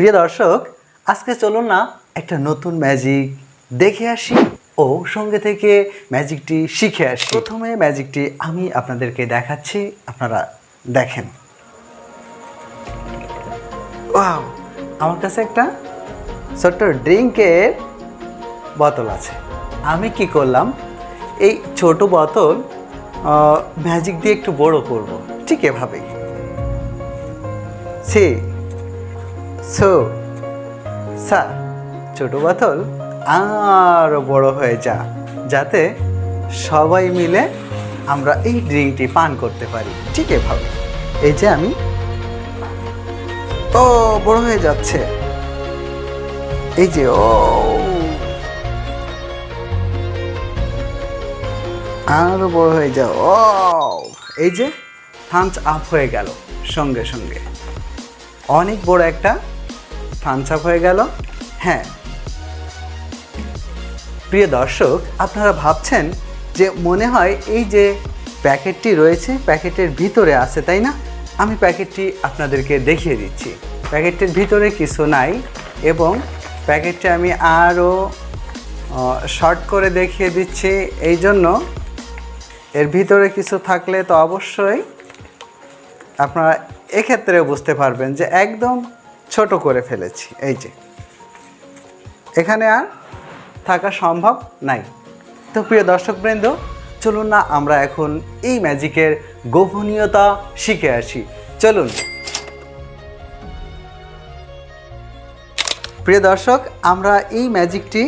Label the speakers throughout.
Speaker 1: প্রিয় দর্শক, আজকে চলুন না একটা নতুন ম্যাজিক দেখে আসি ও সঙ্গে থেকে ম্যাজিকটি শিখে আসি। প্রথমে ম্যাজিকটি আমি আপনাদেরকে দেখাচ্ছি, আপনারা দেখেন। আমার কাছে একটা ছোট্ট ড্রিঙ্কের বোতল আছে। আমি কি করলাম, এই ছোট বোতল ম্যাজিক দিয়ে একটু বড় করব, ঠিক এভাবেই। সি সো সা ছোট বোতল আরও বড় হয়ে যা, যাতে সবাই মিলে আমরা এই ড্রিঙ্কটি পান করতে পারি। ঠিক এভাবে। এই যে আমি। ও, বড় হয়ে যাচ্ছে। এই যে, ও। আরও বড় হয়ে যাও। ও, এই যে থামস আপ হয়ে গেল, সঙ্গে সঙ্গে। অনেক বড় একটা থামস আপ হয়ে গেল। হ্যাঁ। প্রিয় দর্শক, আপনারা ভাবছেন যে মনে হয় এই যে প্যাকেটটি রয়েছে, প্যাকেটের ভিতরে আছে, তাই না? আমি প্যাকেটটি আপনাদেরকে দেখিয়ে দিচ্ছি। প্যাকেটটির ভিতরে কিছু নাই এবং প্যাকেটটি আমি আরও শর্ট করে দেখিয়ে দিচ্ছি। এই জন্য এর ভিতরে কিছু থাকলে তো অবশ্যই আপনারা এক্ষেত্রে বুঝতে পারবেন যে একদম ছোট করে ফেলেছি, এই যে। এখানে আর থাকা সম্ভব নাই। তো প্রিয় দর্শকবৃন্দ, চলুন না, আমরা এখন এই ম্যাজিকের গোপনীয়তা শিখে আসি। চলুন। প্রিয় দর্শক, আমরা এই ম্যাজিকটি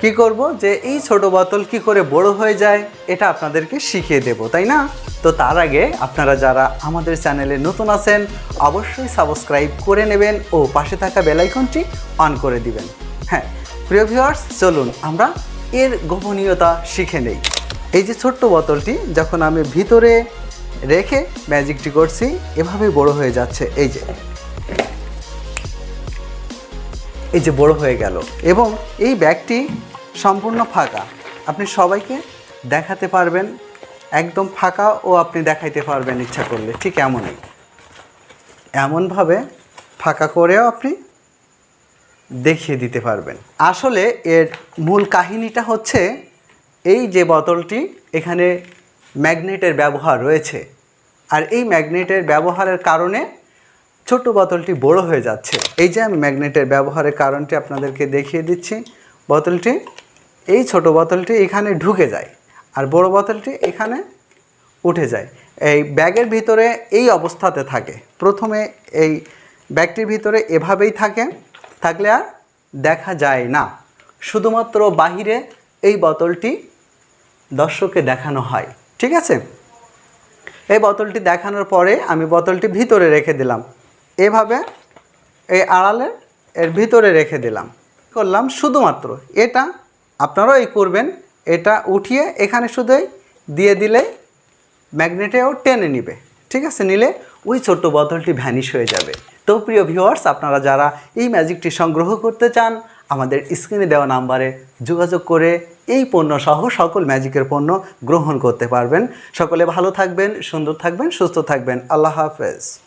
Speaker 1: কি করব? যে এই ছোট বোতল কি করে বড় হয়ে যায়, এটা আপনাদেরকে শিখিয়ে দেব, তাই না? তো তার আগে আপনারা যারা আমাদের চ্যানেলে নতুন আছেন, অবশ্যই সাবস্ক্রাইব করে নেবেন ও পাশে থাকা বেলাইকনটি অন করে দিবেন। হ্যাঁ প্রিয় ভিউয়ার্স, চলুন আমরা এর গোপনীয়তা শিখে নেই। এই যে ছোট্ট বোতলটি যখন আমি ভিতরে রেখে ম্যাজিকটি করছি এভাবেই বড় হয়ে যাচ্ছে। এই যে এই যে বড় হয়ে গেল এবং এই ব্যাগটি সম্পূর্ণ ফাঁকা। আপনি সবাইকে দেখাতে পারবেন একদম ফাঁকা ও আপনি দেখাইতে পারবেন ইচ্ছা করলে, ঠিক এমনই। এমনভাবে ফাঁকা করেও আপনি দেখিয়ে দিতে পারবেন। আসলে এর মূল কাহিনীটা হচ্ছে এই যে বোতলটি, এখানে ম্যাগনেটের ব্যবহার রয়েছে। আর এই ম্যাগনেটের ব্যবহারের কারণে ছোট বোতলটি বড় হয়ে যাচ্ছে। এই যে আমি ম্যাগনেটের ব্যবহারের কারণটি আপনাদেরকে দেখিয়ে দিচ্ছি, বোতলটি, এই ছোট বোতলটি এখানে ঢুকে যায়। আর বড় বোতলটি এখানে উঠে যায়। এই ব্যাগের ভিতরে এই অবস্থাতে থাকে। প্রথমে এই ব্যাগটির ভিতরে এভাবেই থাকে, থাকলে আর দেখা যায় না। শুধুমাত্র বাহিরে এই বোতলটি দর্শককে দেখানো হয়। ঠিক আছে? এই বোতলটি দেখানোর পরে আমি বোতলটি ভিতরে রেখে দিলাম। এভাবে এই আড়ালের এর ভিতরে রেখে দিলাম। করলাম শুধুমাত্র। এটা আপনারাও এই করবেন। এটা উঠিয়ে এখানে শুধুই দিয়ে দিলে ম্যাগনেটেও টেনে নিবে। ঠিক আছে? নিলে ওই ছোট্ট বোতলটি ভ্যানিশ হয়ে যাবে। তো প্রিয় ভিউয়ার্স আপনারা যারা এই ম্যাজিকটি সংগ্রহ করতে চান, আমাদের স্ক্রিনে দেওয়া নাম্বারে যোগাযোগ করে এই পণ্য সহ সকল ম্যাজিকের পণ্য গ্রহণ করতে পারবেন। সকলে ভালো থাকবেন, সুন্দর থাকবেন, সুস্থ থাকবেন। আল্লাহ হাফেজ।